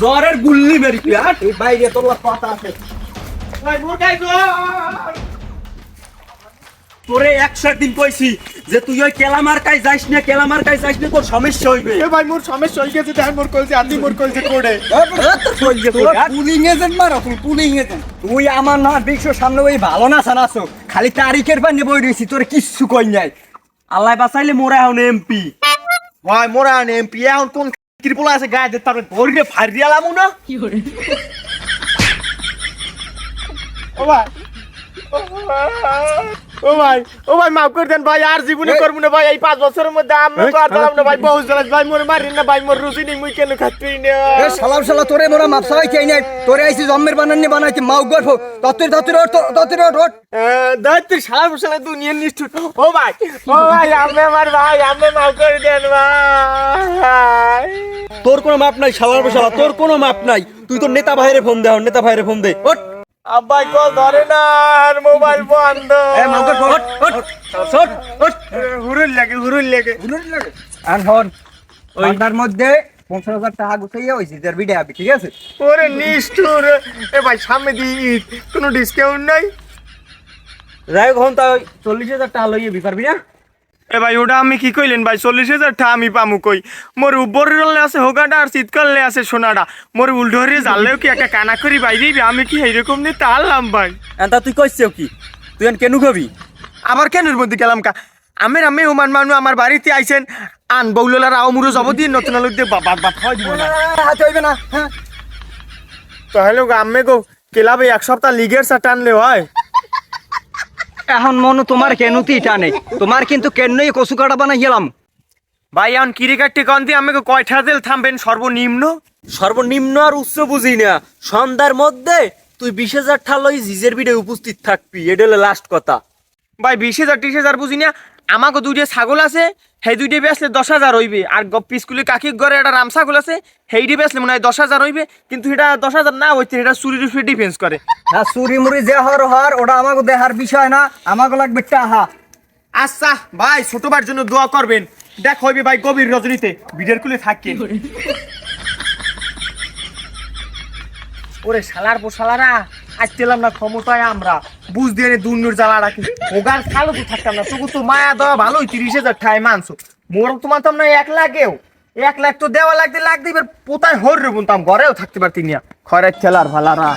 জ্বরের গুল্লি মেরি বাইরে তোর কথা আছে। তোরে একশো দিন কইছি যে তুই ওই কেলামার কাজ যাইস না কেলামার কাজ যাইস না তোর সমস্যা হইবে। এ ভাই মোর সমস্যা হয়ে গেছে দেখ মোর কইছে আদি মোর কইছে কোড়ে। পুলিং এজেন্ট মারো তুই পুলিং এজেন্ট। তুই আমার না বিশ্ব সামনে ওই ভালো না সানাছো খালি তারিখের পান্নে বই রয়েছি তোর কিচ্ছু কই নাই। আল্লাহ বাঁচাইলে মোরা এখন এমপি ভাই মোরা আনে এমপি এখন কোন ত্রিপুলা আছে গায়ে দে তারপরে ধরিয়ে ফাড়িয়ে লামু না? কি ও ভাই। ও ভাই ও ভাই মাফ করে দেন ভাই আর জীবনে করব না ভাই এই পাঁচ বছরের মধ্যে আমি তো আর পারলাম না ভাই বহু জ্বালাস ভাই মোরে মারি না ভাই মোর রুচি নেই মুই কেন খাচ্ছি না? এ শালাম শালা তোরে মোরা মাপসা হই চাই নাই? তোরে আইছি জম্মের বানাইছি মাউ গর্ভ। তত্তর তত্তর তত্তর দাঁড়াতে সারা বসালে নিষ্ঠুর। ও ভাই ও ভাই আপনি আমার ভাই আপনি মাফ করে দেন ভাই। তোর কোনো মাপ নাই শালার শালা তোর কোনো মাপ নাই। তুই তো নেতা ভাইরে ফোন দে নেতা ভাইরে ফোন দে ওঠ। আব্বাই কল ধরে না আর মোবাইল বন্ধ। এ ওঠ ওঠ ওঠ হুরুল লাগে হুরুল লাগে। আর হন ওইটার মধ্যে পঞ্চাশ হাজার টাকা গুছাইয়া হয়েছে বিডে আবি ঠিক আছে? ওরে নিষ্ঠুর। এ ভাই সামনে কোনো ডিসকাউন্ট নাই? যাই হোক হন তা চল্লিশ হাজার টাকা লইয়ে বি পারবি না? এ ভাই ওটা আমি কি কইলেন ভাই? চল্লিশ হাজার টা আমি পামু কই? মোর উপরের রলে আছে হোগাটা আর শীতকালে আছে সোনাটা মোর উল্টোরে জানলেও কি একটা কানা করি ভাই দিবি? আমি কি এইরকম নিয়ে তারলাম ভাই? তা তুই কইছিস কি? তুই কেন খাবি আবার কেন এর মধ্যে গেলাম কা? আমের আমি হুমান মানু আমার বাড়িতে আইছেন। আন বৌলার আও মুরো যাব দিয়ে নতুন আলু দিয়ে বাদ বাদ খাওয়াই দিব না। হাতে হইবে না হ্যাঁ। তাহলে গো আম্মে গো ক্লাবে এক সপ্তাহ লিগের চা টানলে হয়। এখন মনে তোমার কেনুতি টানে তোমার কিন্তু কেনই কচু কাটা বানাই গেলাম। ভাই এখন কিরিকাটটি কন দিয়ে আমাকে কয়টা দিল থামবেন? সর্বনিম্ন? সর্বনিম্ন আর উচ্চ বুঝি না। সন্ধ্যার মধ্যে তুই বিশ হাজার ঠালই জিজের বিডে উপস্থিত থাকবি। এটা হলো লাস্ট কথা। ভাই বিশ হাজার ত্রিশ হাজার বুঝি না? আমাকে দুইটা ছাগল আছে সেই দুইটা বেচলে দশ হাজার হইবে। আর পিসকুলি কাকির ঘরে একটা রাম ছাগল আছে সেইটি বেচলে মনে হয় দশ হাজার হইবে কিন্তু এটা দশ হাজার না হইতে এটা চুরি টুরি ডিফেন্স করে। হ্যাঁ চুরি মুড়ি যে হর হর ওটা আমাকে দেহার বিষয় না আমাকে লাগবে টাহা। আচ্ছা ভাই ছোটবার জন্য দোয়া করবেন। দেখ হইবে ভাই গভীর রজনীতে ভিডিওর কুলে থাকে। ওরে শালার পো শালারা। আজ না, ক্ষমতায় আমরা। বুঝ দিয়ে দুর্নুর জ্বালা রাখি। ওগার খালো তো থাকতাম না তবু তো মায়া দেওয়া ভালোই, তিরিশ হাজার ঠাই মানছো। মোর তো মানতাম না, এক লাখেও এক লাখ তো দেওয়া লাগতে লাগতে, এবার পোতায় হর রে বুনতাম, ঘরেও থাকতে পারতি না। খরের ঠেলার ভালারা।